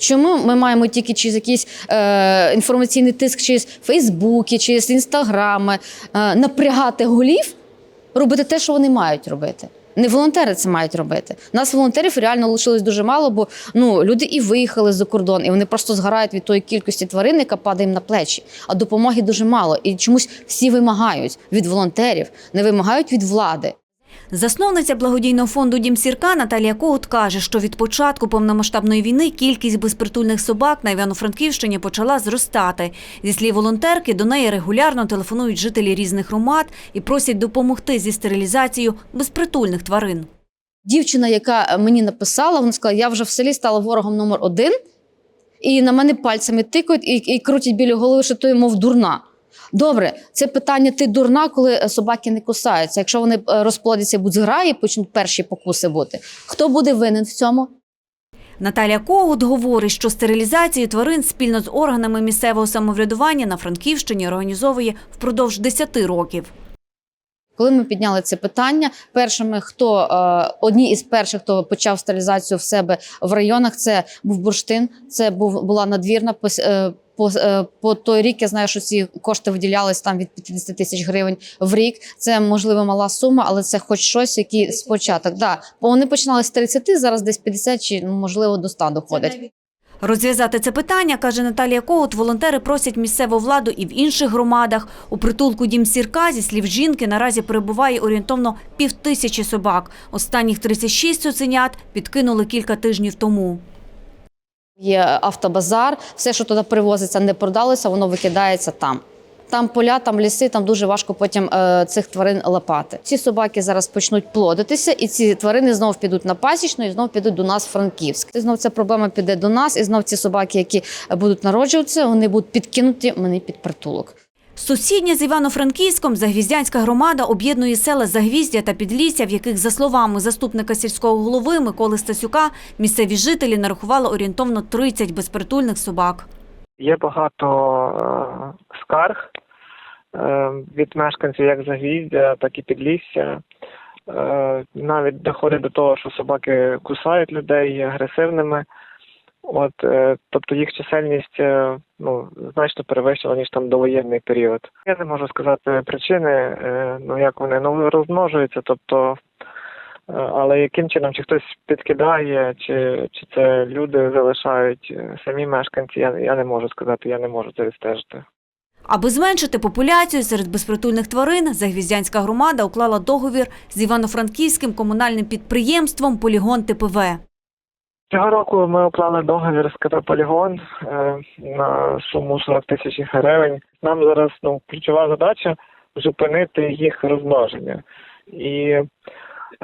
Чому ми маємо тільки через якийсь е, інформаційний тиск, через Фейсбуки, через інстаграми е, напрягати голів, робити те, що вони мають робити? Не волонтери це мають робити. Нас волонтерів реально лишилось дуже мало, бо ну люди і виїхали за кордон, і вони просто згорають від тої кількості тварин, яка падає їм на плечі. А допомоги дуже мало. І чомусь всі вимагають від волонтерів, не вимагають від влади. Засновниця благодійного фонду Дім Сірка Наталія Когут каже, що від початку повномасштабної війни кількість безпритульних собак на Івано-Франківщині почала зростати. Зі слів волонтерки, до неї регулярно телефонують жителі різних громад і просять допомогти зі стерилізацією безпритульних тварин. Дівчина, яка мені написала, вона сказала: я вже в селі стала ворогом номер один, і на мене пальцями тикають і, і крутять біля голови, що то мов дурна. Добре, це питання ти дурна, коли е, собаки не кусаються. Якщо вони е, розплодяться, будуть зграї, почнуть перші покуси бути. Хто буде винен в цьому? Наталія Когут говорить, що стерилізацію тварин спільно з органами місцевого самоврядування на Франківщині організовує впродовж 10 років. Коли ми підняли це питання, першими, хто е, одні із перших, хто почав стерилізацію в себе в районах, це був бурштин, це був була надвірна. По, е, по той рік я знаю, що ці кошти виділялись там від 50 тисяч гривень в рік. Це можливо мала сума, але це хоч щось, який спочаток. Да, бо вони починали з 30, зараз десь 50 чи ну, можливо до 100 доходять. Розв'язати це питання, каже Наталія Когут, волонтери просять місцеву владу і в інших громадах. У притулку Дім Сірка, зі слів жінки, наразі перебуває орієнтовно півтисячі собак. Останніх 36 цуценят підкинули кілька тижнів тому. Є автобазар, все, що туди привозиться, не продалося, воно викидається там. Там поля, там ліси, там дуже важко потім е, цих тварин лапати. Ці собаки зараз почнуть плодитися, і ці тварини знов підуть на пасічну і знов підуть до нас в Франківськ. І знов ця проблема піде до нас, і знов ці собаки, які будуть народжуватися, вони будуть підкинуті мені під притулок. Сусідня з Івано-Франківськом Загвіздянська громада об'єднує села Загвіздя та Підлісся, в яких, за словами заступника сільського голови Миколи Стасюка, місцеві жителі нарахували орієнтовно 30 безпритульних собак. Є багато е, скарг е, від мешканців як Загвіздя, так і Підлісся. Е, навіть доходить до того, що собаки кусають людей, є агресивними. От, е, тобто їх чисельність е, ну, значно перевищила, ніж там довоєнний період. Я не можу сказати причини, е, ну як вони ну, розмножуються, тобто, але яким чином чи хтось підкидає, чи, чи це люди залишають самі мешканці, я, я не можу сказати, я не можу це відстежити. Аби зменшити популяцію серед безпритульних тварин, Загвіздянська громада уклала договір з Івано-Франківським комунальним підприємством Полігон ТПВ. Цього року ми уклали договір з КП Полігон е, на суму 40 тисяч гривень. Нам зараз ну, ключова задача зупинити їх розмноження. І, е,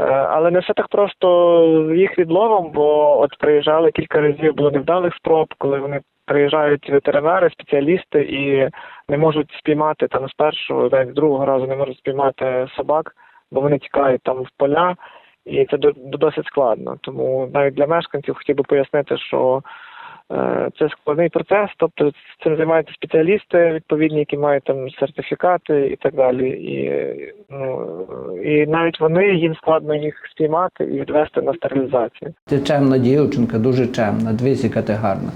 але не все так просто з їх відловом, бо от приїжджали кілька разів, було невдалих спроб, коли вони приїжджають ветеринари, спеціалісти і не можуть спіймати там з першого, навіть другого разу не можуть спіймати собак, бо вони тікають там в поля. І це до- досить складно. Тому навіть для мешканців хотів би пояснити, що е, це складний процес, тобто цим займаються спеціалісти відповідні, які мають там сертифікати і так далі. І, ну, і навіть вони їм складно їх спіймати і відвести на стерилізацію. Ти чемна дівчинка, дуже чемна, дивись, ти гарна.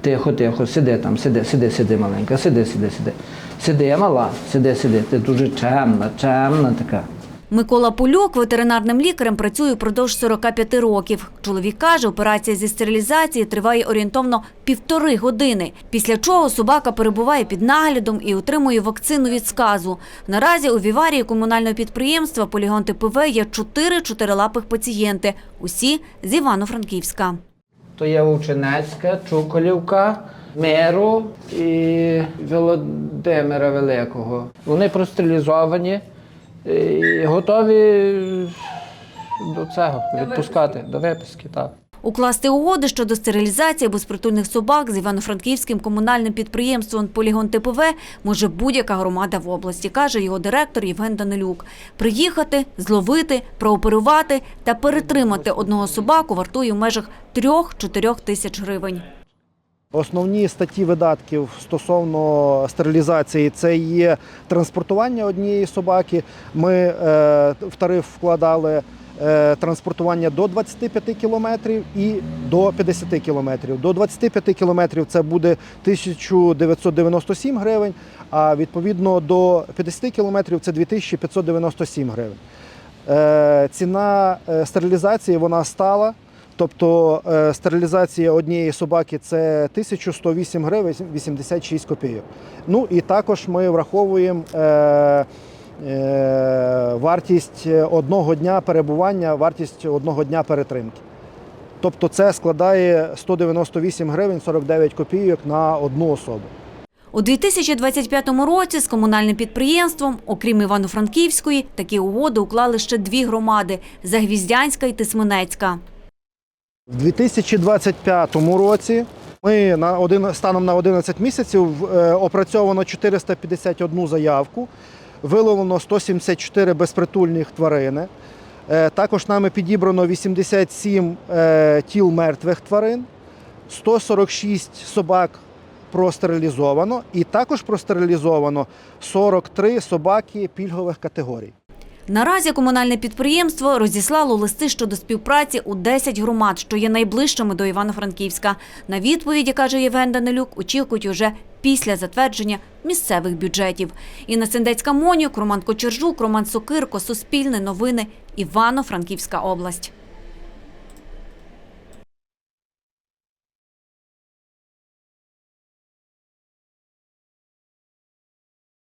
Тихо, тихо, сиди там, сиди, сиди, сиди, маленька, сиди, сиди, сиди. Сиди, мала, сиди, сиди. Ти дуже чемна, чемна така. Микола Полюк ветеринарним лікарем працює впродовж 45 років. Чоловік каже, операція зі стерилізації триває орієнтовно півтори години, після чого собака перебуває під наглядом і отримує вакцину від сказу. Наразі у віварії комунального підприємства Полігон ТПВ є чотири чотирилапих пацієнти, усі з Івано-Франківська. То є Вовчинецька, Чуколівка, Миру і Володимира Великого. Вони простерилізовані і готові до цього відпускати, до виписки. Так. Укласти угоди щодо стерилізації безпритульних собак з Івано-Франківським комунальним підприємством Полігон ТПВ може будь-яка громада в області, каже його директор Євген Данилюк. Приїхати, зловити, прооперувати та перетримати одного собаку вартує в межах 3-4 тисяч гривень. Основні статті видатків стосовно стерилізації це є транспортування однієї собаки. Ми е, в тариф вкладали е, транспортування до 25 кілометрів і до 50 кілометрів. До 25 кілометрів це буде 1997 гривень, а відповідно до 50 кілометрів це 2597 гривень. Е, Ціна стерилізації вона стала. Тобто е, стерилізація однієї собаки це 1108 гривень 86 копійок. Ну і також ми враховуємо е, е, вартість одного дня перебування, вартість одного дня перетримки. Тобто це складає 198 гривень 49 копійок на одну особу. У 2025 році з комунальним підприємством, окрім Івано-Франківської, такі угоди уклали ще дві громади – Загвіздянська і Тисменецька. В 2025 році ми на один станом на 11 місяців е, опрацьовано 451 заявку, виловлено 174 безпритульних тварини. Е, Також нами підібрано 87 е, тіл мертвих тварин, 146 собак простерилізовано, і також простерилізовано 43 собаки пільгових категорій. Наразі комунальне підприємство розіслало листи щодо співпраці у 10 громад, що є найближчими до Івано-Франківська. На відповіді, каже Євген Данилюк, очікують уже після затвердження місцевих бюджетів. Інна Сендецька Монюк, Роман Кочержук, Роман Сокирко, Суспільне новини, Івано-Франківська область.